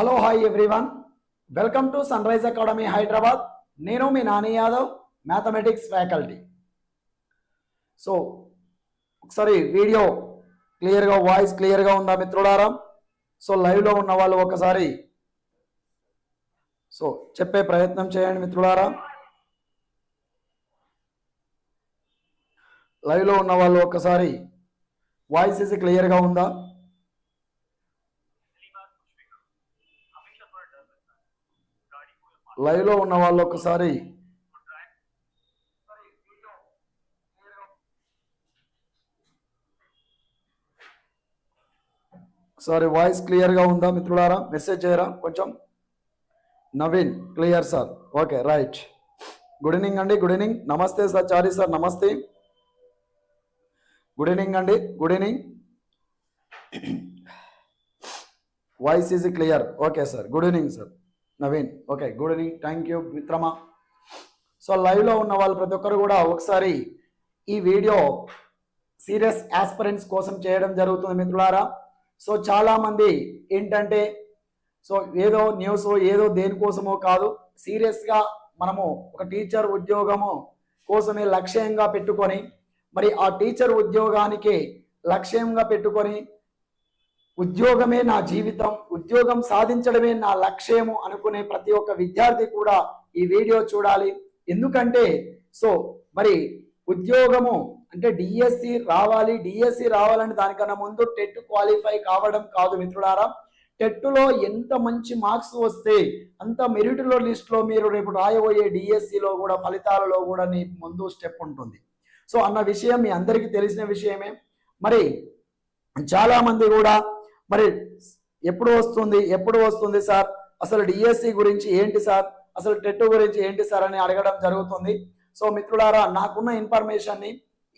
Hello hi everyone welcome to sunrise academy Hyderabad నేను మీ Nani Yadav mathematics faculty so ఒకసారి video క్లియర్గా voice క్లియర్గా ఉందా మిత్రులారా? సో లైవ్లో ఉన్న వాళ్ళు ఒకసారి సో చెప్పే ప్రయత్నం చేయండి మిత్రులారా. లైవ్లో ఉన్న వాళ్ళు ఒకసారి వాయిస్ క్లియర్గా ఉందా? లైవ్లో ఉన్న వాళ్ళు ఒకసారి. సారీ వాయిస్ క్లియర్గా ఉందా మిత్రులారా? మెసేజ్ చేయరా? కొంచెం. Naveen clear sir. Okay right. Good evening అండి గుడ్ ఈవినింగ్. నమస్తే సార్ చారీ సార్ నమస్తే. గుడ్ ఈవినింగ్ అండి good evening. Voice is clear. Okay sir good evening sir. Naveen okay good evening thank you మిత్రమా. సో లైవ్లో ఉన్న వాళ్ళు ప్రతి ఒక్కరు కూడా ఒకసారి ఈ వీడియో సీరియస్ ఆస్పిరెంట్స్ కోసం చేయడం జరుగుతుంది మిత్రులారా. సో చాలామంది ఏంటంటే సో ఏదో న్యూస్ ఏదో దేనికోసమో కాదు సీరియస్గా మనము ఒక టీచర్ ఉద్యోగము కోసమే లక్ష్యంగా పెట్టుకొని మరి ఆ టీచర్ ఉద్యోగానికి లక్ష్యంగా పెట్టుకొని ఉద్యోగమే నా జీవితం ఉద్యోగం సాధించడమే నా లక్ష్యము అనుకునే ప్రతి ఒక్క విద్యార్థి కూడా ఈ వీడియో చూడాలి. ఎందుకంటే సో మరి ఉద్యోగము అంటే డిఎస్సి రావాలి డిఎస్సి రావాలని దానికన్నా ముందు టెట్ క్వాలిఫై కావడం కాదు మిత్రులారా. టెట్లో ఎంత మంచి మార్క్స్ వస్తే అంత మెరిట్లో లిస్ట్లో మీరు రేపు రాయబోయే డిఎస్సిలో కూడా ఫలితాలలో కూడా నీ ముందు స్టెప్ ఉంటుంది. సో అన్న విషయం మీ అందరికీ తెలిసిన విషయమే. మరి చాలామంది కూడా మరి ఎప్పుడు వస్తుంది? ఎప్పుడు వస్తుంది సార్? అసలు డిఎస్సి గురించి ఏంటి సార్? అసలు టెట్ గురించి ఏంటి సార్ అని అడగడం జరుగుతుంది. సో మిత్రులారా నాకున్న ఇన్ఫర్మేషన్ని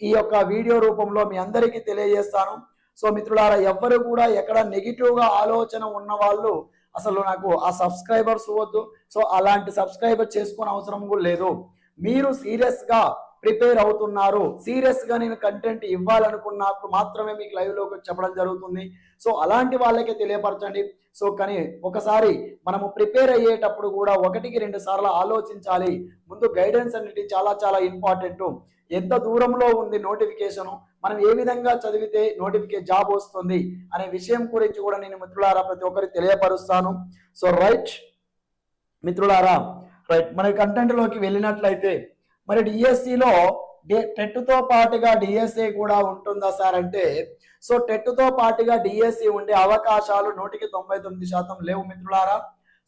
ఈ యొక్క వీడియో రూపంలో మీ అందరికీ తెలియజేస్తాను. సో మిత్రులారా ఎవ్వరు కూడా ఎక్కడ నెగిటివ్గా ఆలోచన ఉన్న వాళ్ళు అసలు నాకు ఆ సబ్స్క్రైబర్స్ వద్దు. సో అలాంటి సబ్స్క్రైబర్ చేసుకునే అవసరం కూడా లేదు. మీరు సీరియస్గా ప్రిపేర్ అవుతున్నారు. సీరియస్గా నేను కంటెంట్ ఇవ్వాలనుకున్నప్పుడు మాత్రమే మీకు లైవ్లోకి చెప్పడం జరుగుతుంది. సో అలాంటి వాళ్ళకే తెలియపరచండి. సో కానీ ఒకసారి మనము ప్రిపేర్ అయ్యేటప్పుడు కూడా ఒకటికి రెండు సార్లు ఆలోచించాలి. ముందు గైడెన్స్ అనేది చాలా చాలా ఇంపార్టెంట్ ఎంత దూరంలో ఉంది నోటిఫికేషన్ మనం ఏ విధంగా చదివితే నోటిఫికేషన్ జాబ్ వస్తుంది? అనే విషయం గురించి కూడా నేను మిత్రులారా ప్రతి ఒక్కరికి తెలియపరుస్తాను. సో రైట్ మిత్రులారా రైట్ మన కంటెంట్లోకి వెళ్ళినట్లయితే మరి డిఎస్సిలో టెట్తో పాటుగా డిఎస్సి కూడా ఉంటుందా సార్ అంటే సో టెట్తో పాటుగా డిఎస్సి ఉండే అవకాశాలు నూటికి తొంభై తొమ్మిది శాతం లేవు మిత్రులారా.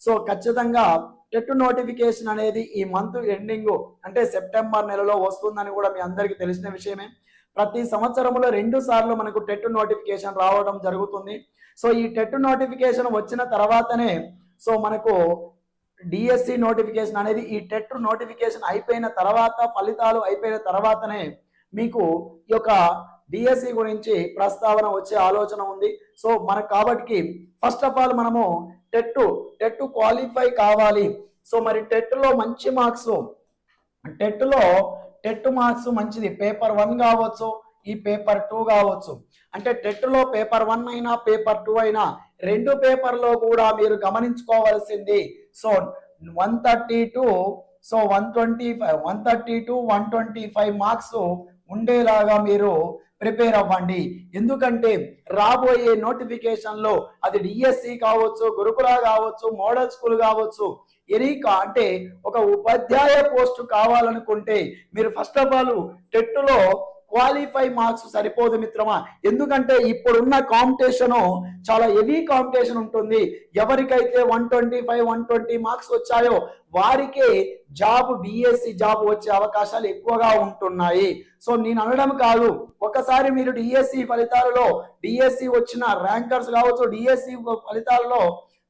సో ఖచ్చితంగా టెట్ నోటిఫికేషన్ అనేది ఈ మంత్ ఎండింగ్ అంటే సెప్టెంబర్ నెలలో వస్తుందని కూడా మీ అందరికీ తెలిసిన విషయమే. ప్రతి సంవత్సరంలో రెండు సార్లు మనకు టెట్ నోటిఫికేషన్ రావడం జరుగుతుంది. సో ఈ టెట్ నోటిఫికేషన్ వచ్చిన తర్వాతనే సో మనకు డిఎస్సి నోటిఫికేషన్ అనేది ఈ టెట్ నోటిఫికేషన్ అయిపోయిన తర్వాత ఫలితాలు అయిపోయిన తర్వాతనే మీకు ఈ యొక్క డిఎస్సి గురించి ప్రస్తావన వచ్చే ఆలోచన ఉంది. సో మనకు కాబట్టి ఫస్ట్ ఆఫ్ ఆల్ మనము టెట్ టెట్ క్వాలిఫై కావాలి. సో మరి టెట్లో మంచి మార్క్స్ టెట్లో టెట్ మార్క్స్ మంచిది. పేపర్ వన్ కావచ్చు ఈ పేపర్ టూ కావచ్చు. అంటే టెట్లో పేపర్ వన్ అయినా పేపర్ టూ అయినా రెండు పేపర్లో కూడా మీరు గమనించుకోవాల్సింది so one thirty two so one twenty five one thirty two one twenty five marks ఉండేలాగా మీరు ప్రిపేర్ అవ్వండి. ఎందుకంటే రాబోయే నోటిఫికేషన్లో అది డిఎస్సి కావచ్చు గురుకుల కావచ్చు మోడల్ స్కూల్ కావచ్చు ఎరీకా అంటే ఒక ఉపాధ్యాయ పోస్ట్ కావాలనుకుంటే మీరు ఫస్ట్ ఆఫ్ ఆల్ టెట్లో క్వాలిఫై మార్క్స్ సరిపోదు మిత్రమా? ఎందుకంటే ఇప్పుడున్న కాంపిటీషన్ చాలా హెవీ కాంపిటీషన్ ఉంటుంది. ఎవరికైతే one twenty five one twenty marks వచ్చాయో వారికే జాబ్ డిఎస్సి జాబ్ వచ్చే అవకాశాలు ఎక్కువగా ఉంటున్నాయి. సో నేను అనడం కాదు. ఒకసారి మీరు డిఎస్సి ఫలితాలలో డిఎస్సి వచ్చిన ర్యాంకర్స్ కావచ్చు డిఎస్సి ఫలితాలలో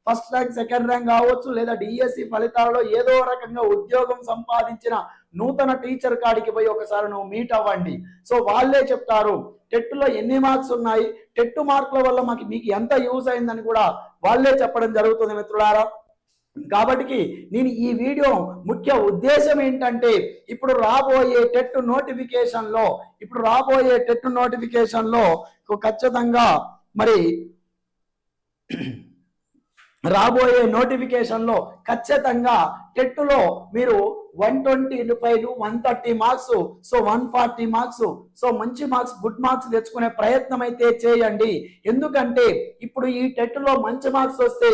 ఫస్ట్ ర్యాంక్ సెకండ్ ర్యాంక్ కావచ్చు లేదా డిఎస్సి ఫలితాలలో ఏదో రకంగా ఉద్యోగం సంపాదించిన నూతన టీచర్ కాడికి పోయి ఒకసారి నువ్వు మీట్ అవ్వండి. సో వాళ్ళే చెప్తారు టెట్లో ఎన్ని మార్క్స్ ఉన్నాయి? టెట్ మార్కుల వల్ల మాకు మీకు ఎంత యూజ్ అయిందని కూడా వాళ్ళే చెప్పడం జరుగుతుంది మిత్రులారా. కాబట్టి నేను ఈ వీడియో ముఖ్య ఉద్దేశం ఏంటంటే ఇప్పుడు రాబోయే టెట్ నోటిఫికేషన్లో ఇప్పుడు రాబోయే టెట్ నోటిఫికేషన్లో ఖచ్చితంగా మరి రాబోయే నోటిఫికేషన్లో ఖచ్చితంగా టెట్లో మీరు one twenty five one thirty marks so one forty marks so మంచి మార్క్స్ గుడ్ మార్క్స్ తెచ్చుకునే ప్రయత్నం అయితే చేయండి. ఎందుకంటే ఇప్పుడు ఈ టెట్లో మంచి మార్క్స్ వస్తే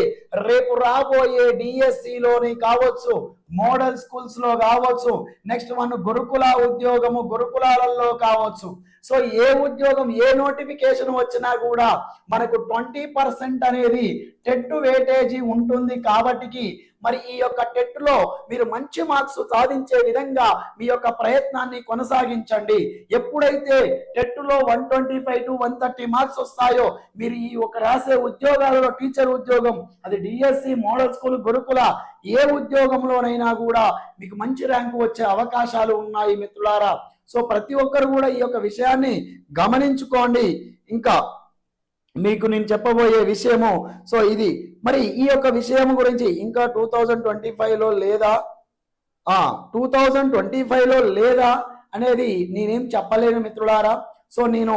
రేపు రాబోయే డిఎస్సిలోని కావచ్చు మోడల్ స్కూల్స్లో కావచ్చు నెక్స్ట్ వన్ గురుకుల ఉద్యోగము గురుకులాలలో కావచ్చు. సో ఏ ఉద్యోగం ఏ నోటిఫికేషన్ వచ్చినా కూడా మనకు ట్వంటీ పర్సెంట్ అనేది టెట్ వేటేజీ ఉంటుంది కాబట్టికి మరి ఈ యొక్క టెట్ లో మీరు మంచి మార్క్స్ సాధించే విధంగా మీ యొక్క ప్రయత్నాన్ని కొనసాగించండి. ఎప్పుడైతే టెట్లో one twenty five to one thirty marks వస్తాయో మీరు ఈ ఒక రాసే ఉద్యోగాలలో టీచర్ ఉద్యోగం అది డిఎస్సి మోడల్ స్కూల్ గురుకుల ఏ ఉద్యోగంలోనైనా కూడా మీకు మంచి ర్యాంకు వచ్చే అవకాశాలు ఉన్నాయి మిత్రులారా. సో ప్రతి ఒక్కరు కూడా ఈ యొక్క విషయాన్ని గమనించుకోండి. ఇంకా మీకు నేను చెప్పబోయే విషయము సో ఇది. మరి ఈ యొక్క విషయం గురించి ఇంకా టూ థౌజండ్ ట్వంటీ ఫైవ్లో లేదా? టూ థౌజండ్ ట్వంటీ ఫైవ్లో లేదా అనేది నేనేం చెప్పలేను మిత్రులారా. సో నేను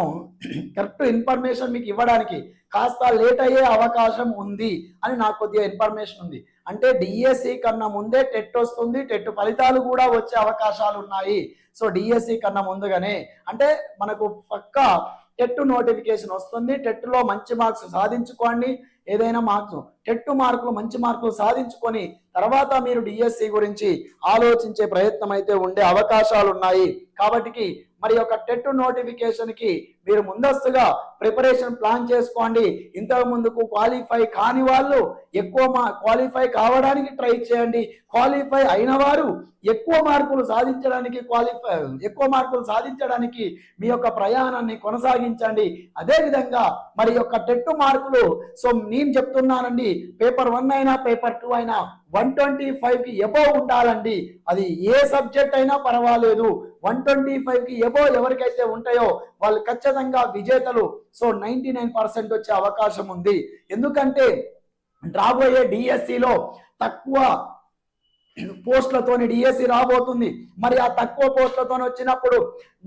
కరెక్ట్ ఇన్ఫర్మేషన్ మీకు ఇవ్వడానికి కాస్త లేట్ అయ్యే అవకాశం ఉంది అని నాకు కొద్దిగా ఇన్ఫర్మేషన్ ఉంది. అంటే డిఎస్సి కన్నా ముందే టెట్ వస్తుంది టెట్ ఫలితాలు కూడా వచ్చే అవకాశాలు ఉన్నాయి. సో డిఎస్సి కన్నా ముందుగానే అంటే మనకు పక్క టెట్ నోటిఫికేషన్ వస్తుంది. టెట్లో మంచి మార్క్స్ సాధించుకోండి. ఏదైనా మార్క్స్ టెట్ మార్కులు మంచి మార్కులు సాధించుకొని తర్వాత మీరు డిఎస్సి గురించి ఆలోచించే ప్రయత్నం అయితే ఉండే అవకాశాలు ఉన్నాయి కాబట్టి మరి యొక్క టెట్ నోటిఫికేషన్కి మీరు ముందస్తుగా ప్రిపరేషన్ ప్లాన్ చేసుకోండి. ఇంతకు ముందుకు క్వాలిఫై కాని వాళ్ళు ఎక్కువ మా క్వాలిఫై కావడానికి ట్రై చేయండి. క్వాలిఫై అయిన వారు ఎక్కువ మార్కులు సాధించడానికి క్వాలిఫై ఎక్కువ మార్కులు సాధించడానికి మీ యొక్క ప్రయాణాన్ని కొనసాగించండి. అదేవిధంగా మరి యొక్క టెట్ మార్కులు సో నేను చెప్తున్నానండి పేపర్ వన్ అయినా పేపర్ టూ అయినా వన్ ట్వంటీ ఫైవ్కి ఎబో ఉండాలండి. అది ఏ సబ్జెక్ట్ అయినా పర్వాలేదు. వన్ ట్వంటీ ఫైవ్కి ఎబో ఎవరికైతే ఉంటాయో వాళ్ళు ఖచ్చితంగా విజేతలు. సో నైన్టీ నైన్ పర్సెంట్ వచ్చే అవకాశం ఉంది. ఎందుకంటే రాబోయే డిఎస్సిలో తక్కువ పోస్టులతోని డిఎస్సి రాబోతుంది. మరి ఆ తక్కువ పోస్టులతో వచ్చినప్పుడు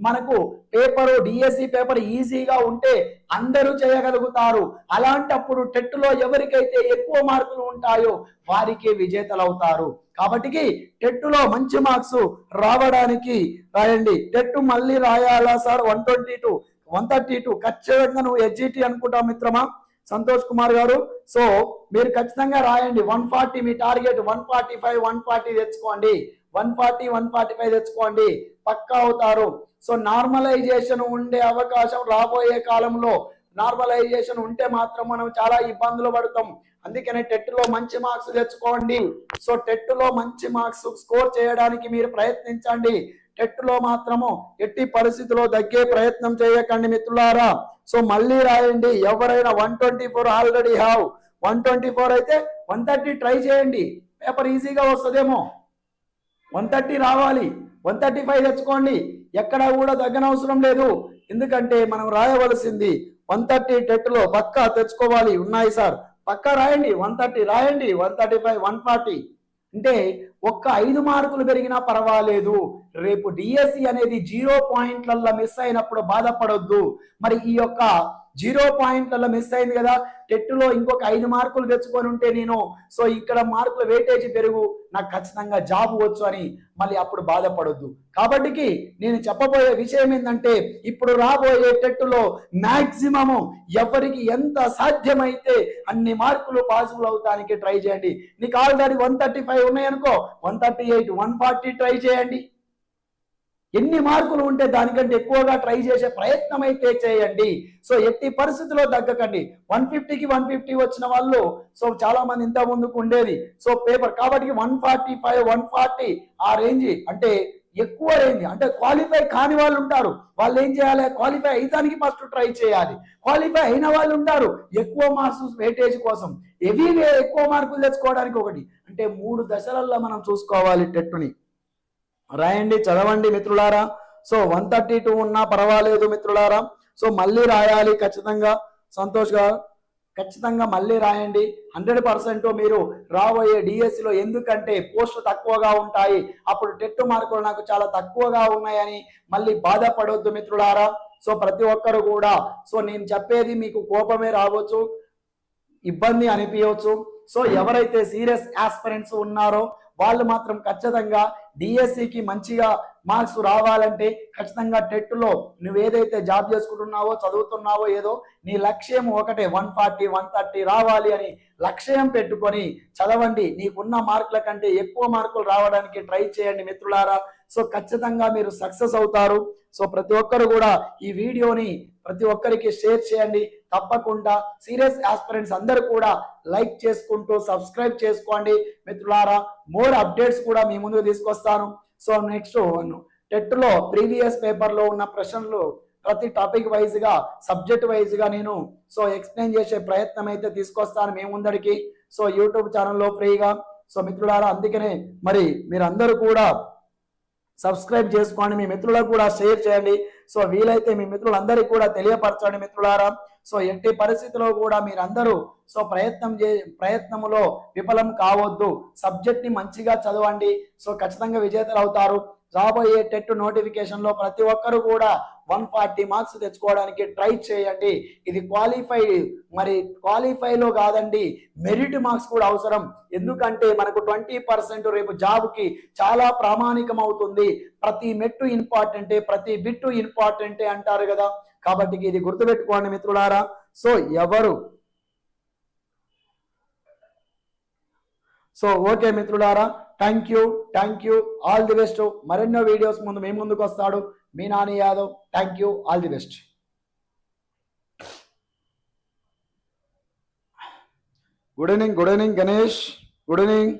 మనకు పేపరు డిఎస్సి పేపర్ ఈజీగా ఉంటే అందరూ చేయగలుగుతారు. అలాంటప్పుడు టెట్లో ఎవరికైతే ఎక్కువ మార్కులు ఉంటాయో వారికి విజేతలు అవుతారు కాబట్టి టెట్లో మంచి మార్క్స్ రావడానికి రాయండి. టెట్ మళ్ళీ రాయాలా sir? One twenty two one thirty two. ఖచ్చితంగా నువ్వు హెచ్జిటి అనుకుంటావు మిత్రమా? సంతోష్ కుమార్ గారు. సో మీరు ఖచ్చితంగా రాయండి. వన్ ఫార్టీ మీ target. One forty five one forty తెచ్చుకోండి. One forty one forty five తెచ్చుకోండి. పక్కా అవుతారు. సో నార్మలైజేషన్ ఉండే అవకాశం రాబోయే కాలంలో నార్మలైజేషన్ ఉంటే మాత్రం మనం చాలా ఇబ్బందులు పడతాం. అందుకనే టెట్లో మంచి మార్క్స్ తెచ్చుకోండి. సో టెట్లో మంచి మార్క్స్ స్కోర్ చేయడానికి మీరు ప్రయత్నించండి. టెట్ మాత్రము ఎట్టి పరిస్థితిలో దగ్గే ప్రయత్నం చేయకండి మిత్రులారా. సో మళ్ళీ రాయండి. ఎవరైనా one twenty four already have one twenty four అయితే వన్ థర్టీ ట్రై చేయండి. పేపర్ ఈజీగా వస్తుందేమో. వన్ థర్టీ రావాలి. వన్ థర్టీ ఫైవ్ తెచ్చుకోండి. ఎక్కడ కూడా తగ్గనవసరం లేదు. ఎందుకంటే మనం రాయవలసింది వన్ థర్టీ టెట్లో పక్కా తెచ్చుకోవాలి. ఉన్నాయి సార్. పక్కా రాయండి. వన్ థర్టీ రాయండి. One thirty five one forty. అంటే ఒక్క ఐదు మార్కులు పెరిగినా పర్వాలేదు. రేపు డిఎస్సి అనేది జీరో పాయింట్లలో మిస్ అయినప్పుడు బాధపడొద్దు. మరి ఈ యొక్క జీరో పాయింట్లలో మిస్ అయింది కదా. టెట్లో ఇంకొక ఐదు మార్కులు తెచ్చుకొని ఉంటే నేను సో ఇక్కడ మార్కుల వెయిటేజ్ పెరుగు నాకు ఖచ్చితంగా జాబ్ వచ్చు అని మళ్ళీ అప్పుడు బాధపడొద్దు. కాబట్టికి నేను చెప్పబోయే విషయం ఏంటంటే ఇప్పుడు రాబోయే టెట్లో మ్యాక్సిమము ఎవరికి ఎంత సాధ్యమైతే అన్ని మార్కులు పాసిబుల్ అవడానికి ట్రై చేయండి. నీకు already one thirty five ఉన్నాయనుకో one thirty eight one forty try చేయండి. ఎన్ని మార్కులు ఉంటే దానికంటే ఎక్కువగా ట్రై చేసే ప్రయత్నం అయితే చేయండి. సో ఎట్టి పరిస్థితిలో తగ్గకండి. వన్ ఫిఫ్టీకి వన్ ఫిఫ్టీ వచ్చిన వాళ్ళు సో చాలా మంది ఇంత ముందుకు ఉండేది. సో పేపర్ కాబట్టి one forty five one forty ఆ రేంజ్ అంటే ఎక్కువ రేంజ్. అంటే క్వాలిఫై కాని వాళ్ళు ఉంటారు. వాళ్ళు ఏం చేయాలి? క్వాలిఫై అయ్యడానికి ఫస్ట్ ట్రై చేయాలి. క్వాలిఫై అయిన వాళ్ళు ఉంటారు. ఎక్కువ మార్క్స్ వెయిటేజ్ కోసం. హెవీ ఎక్కువ మార్కులు తెచ్చుకోవడానికి ఒకటి. అంటే మూడు దశలలో మనం చూసుకోవాలి టెట్టుని. రాయండి చదవండి మిత్రులారా. సో వన్ థర్టీ టూ ఉన్నా పర్వాలేదు మిత్రులారా. సో మళ్ళీ రాయాలి ఖచ్చితంగా. సంతోష్ గారు ఖచ్చితంగా మళ్ళీ రాయండి. హండ్రెడ్ పర్సెంట్ మీరు రాబోయే డిఎస్సిలో ఎందుకంటే పోస్టులు తక్కువగా ఉంటాయి. అప్పుడు టెట్ మార్కులు నాకు చాలా తక్కువగా ఉన్నాయని మళ్ళీ బాధపడవద్దు మిత్రులారా. సో ప్రతి ఒక్కరు కూడా సో నేను చెప్పేది మీకు కోపమే రావచ్చు ఇబ్బంది అనిపించవచ్చు సో ఎవరైతే సీరియస్ ఆస్పిరెంట్స్ ఉన్నారో వాళ్ళు మాత్రం ఖచ్చితంగా డిఎస్సికి మంచిగా మార్క్స్ రావాలంటే ఖచ్చితంగా టెట్లో నువ్వు ఏదైతే జాబ్ చేసుకుంటున్నావో చదువుతున్నావో ఏదో నీ లక్ష్యం ఒకటే వన్ ఫార్టీ వన్ థర్టీ రావాలి అని లక్ష్యం పెట్టుకొని చదవండి. నీకున్న మార్కుల కంటే ఎక్కువ మార్కులు రావడానికి ట్రై చేయండి మిత్రులారా. సో ఖచ్చితంగా మీరు సక్సెస్ అవుతారు. సో ప్రతి ఒక్కరు కూడా ఈ వీడియోని ప్రతి ఒక్కరికి షేర్ చేయండి. తప్పకుండా సీరియస్ ఆస్పిరెంట్స్ అందరూ కూడా లైక్ చేసుకుంటూ సబ్స్క్రైబ్ చేసుకోండి. మిత్రులారా మోర్ అప్డేట్స్ కూడా మీ ముందు తీసుకొస్తాను. సో నెక్స్ట్ టెట్లో ప్రీవియస్ పేపర్లో ఉన్న ప్రశ్నలు ప్రతి టాపిక్ వైజ్గా సబ్జెక్ట్ వైజ్గా నేను సో ఎక్స్ప్లెయిన్ చేసే ప్రయత్నం అయితే తీసుకొస్తాను మీ ముందరికి సో యూట్యూబ్ ఛానల్లో ఫ్రీగా. సో మిత్రులారా అందుకనే మరి మీరందరూ కూడా సబ్స్క్రైబ్ చేసుకోండి. మీ మిత్రులకు కూడా షేర్ చేయండి. సో వీలైతే మీ మిత్రులందరికీ కూడా తెలియపరచండి మిత్రులారా. సో ఎట్టి పరిస్థితిలో కూడా మీరందరూ సో ప్రయత్నం చే ప్రయత్నములో విఫలం కావద్దు. సబ్జెక్ట్ని మంచిగా చదవండి. సో ఖచ్చితంగా విజేతలు అవుతారు రాబోయే టెట్ నోటిఫికేషన్లో ప్రతి ఒక్కరు కూడా వన్ ఫార్టీ మార్క్స్ తెచ్చుకోవడానికి ట్రై చేయండి. ఇది క్వాలిఫై మరి క్వాలిఫైలో కాదండి మెరిట్ మార్క్స్ కూడా అవసరం. ఎందుకంటే మనకు ట్వంటీ పర్సెంట్ రేపు జాబ్కి చాలా ప్రామాణికం అవుతుంది. ప్రతి మెట్టు ఇంపార్టెంటే ప్రతి బిట్టు ఇంపార్టెంటే అంటారు కదా. కాబట్టి ఇది గుర్తుపెట్టుకోండి మిత్రులారా. సో ఎవరు? సో ఓకే మిత్రులారా. Thank you thank you all the best మరెన్నో వీడియోస్ ముందు మీ ముందుకు వస్తాడు. మీ Nani Yadav thank you all the best good evening good evening Ganesh good evening